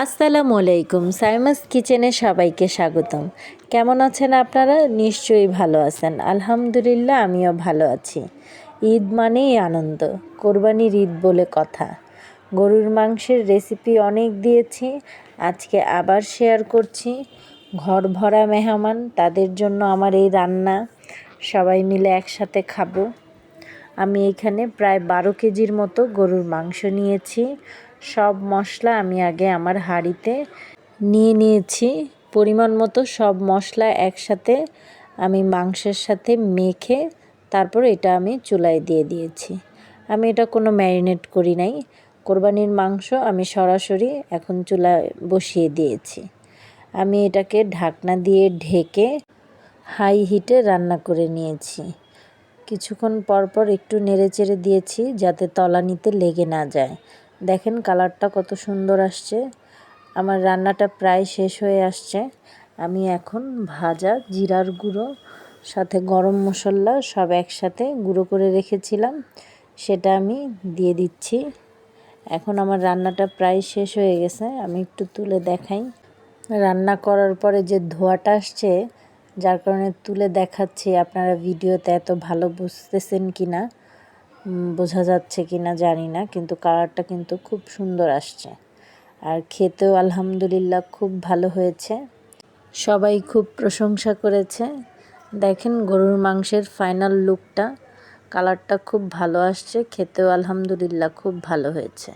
আসসালামু আলাইকুম, সাইমাস কিচেনে সবাইকে স্বাগতম। কেমন আছেন আপনারা? নিশ্চয়ই ভালো আছেন। আলহামদুলিল্লাহ, আমিও ভালো আছি। ঈদ মানেই আনন্দ, কোরবানির ঈদ বলে কথা। গরুর মাংসের রেসিপি অনেক দিয়েছি, আজকে আবার শেয়ার করছি। ঘর ভরা মেহমান, তাদের জন্য আমার এই রান্না। সবাই মিলে একসাথে খাব। আমি এখানে প্রায় বারো কেজির মতো গরুর মাংস নিয়েছি। সব মশলা আমি আগে আমার হাঁড়িতে নিয়ে নিয়েছি। পরিমাণ মতো সব মশলা একসাথে আমি মাংসের সাথে মেখে তারপর এটা আমি চুলায় দিয়ে দিয়েছি। আমি এটা কোনো ম্যারিনেট করি নাই। কোরবানির মাংস আমি সরাসরি এখন চুলায় বসিয়ে দিয়েছি। আমি এটাকে ঢাকনা দিয়ে ঢেকে হাই হিটে রান্না করে নিয়েছি। কিছুক্ষণ পর পর একটু নেড়ে চেড়ে দিয়েছি যাতে তলানিতে লেগে না যায়। দেখেন কালারটা কত সুন্দর আসছে। আমার রান্নাটা প্রায় শেষ হয়ে আসছে। আমি এখন ভাজা জিরার গুঁড়ো, সাথে গরম মশলা সব একসাথে গুঁড়ো করে রেখেছিলাম। সেটা আমি দিয়ে দিচ্ছি। এখন আমার রান্নাটা প্রায় শেষ হয়ে গেছে। আমি একটু তুলে দেখাই। রান্না করার পরে যে ধোয়াটা আসছে, যার কারণে তুলে দেখাচ্ছি, আপনারা ভিডিওতে এত ভালো বুঝতেছেন কি না বোঝা যাচ্ছে কি না জানি না, কিন্তু কালারটা কিন্তু খুব সুন্দর আসছে। আর খেতেও আলহামদুলিল্লাহ খুব ভালো হয়েছে। সবাই খুব প্রশংসা করেছে। দেখেন গরুর মাংসের ফাইনাল লুকটা কালারটা খুব ভালো আসছে, খেতেও আলহামদুলিল্লাহ খুব ভালো হয়েছে।